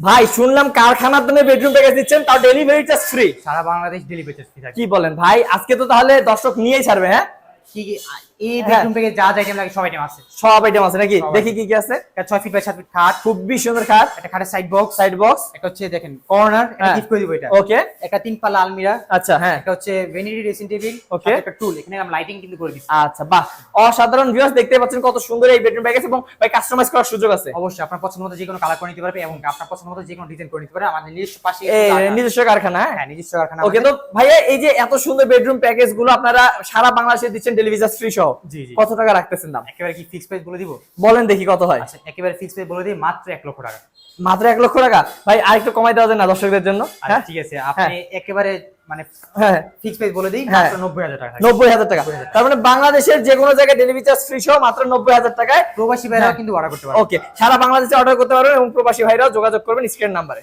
ভাই শুনলাম কারখানার জন্য বেডরুম প্যাকেজ দিচ্ছেন তাও ডেলিভারি চার্জ ফ্রি সারা বাংলাদেশ ডেলিভারি চার্জ ফ্রি কি বলেন ভাই আজকে তো তাহলে দর্শক নিয়েই ছাড়বে হ্যাঁ? কি কি এই হ্যাঁ। বেডরুম থেকে যা যা আইটেম লাগে সব আইটেম আছে। সব আইটেম আছে নাকি? দেখি কি কি আছে। একটা ছয় ফিট বাই সাত ফিট খাট। খুবই সুন্দর খাট। একটা খাটের সাইড বক্স সাইড বক্স একটা হচ্ছে দেখেন কর্নার একটা হ্যাঁ। গিফট করে দিব এটা। ওকে একটা তিন পাল্লা আলমিরা। আচ্ছা হ্যাঁ। একটা হচ্ছে ভেনিটি ড্রেসিং টেবিল Okay. একটা টুল এখানে আমরা লাইটিং কিন্তু করে দিচ্ছি আচ্ছা বাহ। অসাধারণ ভিউয়ার্স দেখতে পাচ্ছেন কত সুন্দর এই বেডরুম প্যাকেজ এবং ভাই কাস্টমাইজ করার সুযোগ আছে। অবশ্যই আপনার পছন্দ মতো যে কোনো কালার করে নিতে পারবে এবং আপনার পছন্দ মতো যে কোনো ডিজাইন করে নিতে পারবে। আমাদের নিজস্ব পাশে কারখানা। নিজস্ব কারখানা হ্যাঁ? হ্যাঁ নিজস্ব কারখানা ওকে তো ভাইয়া এই যে এত সুন্দর বেডরুম প্যাকেজগুলো আপনারা সারা বাংলাদেশে দিচ্ছেন ডেলিভারি ফ্রি সহ। কত টাকা রাখতেছেন দাম? একেবারে কি ফিক্স প্রাইস বলে দিব? বলেন দেখি কত হয়। আচ্ছা একেবারে ফিক্স প্রাইস বলে দিই মাত্র এক লক্ষ টাকা। মাত্র এক লক্ষ টাকা? ভাই আরেকটু কমাই দেওয়া যায় না দর্শকদের জন্য? আচ্ছা হ্যাঁ? ঠিক আছে আপনি একেবারে মানে হ্যাঁ। ফিক্স প্রাইস বলে দিই হ্যাঁ। মাত্র নব্বই হাজার টাকা। থাকবে। নব্বই হাজার টাকা। তার মানে বাংলাদেশের যে কোনো জায়গায় ডেলিভারি চার্জ ফ্রি সহ মাত্র নব্বই হাজার টাকায় প্রবাসী ভাইরাও হ্যাঁ। কিন্তু অর্ডার করতে পারবে। ওকে সারা বাংলাদেশে অর্ডার করতে পারবেন এবং প্রবাসী ভাইরাও যোগাযোগ করবেন স্ক্রিন নাম্বারে।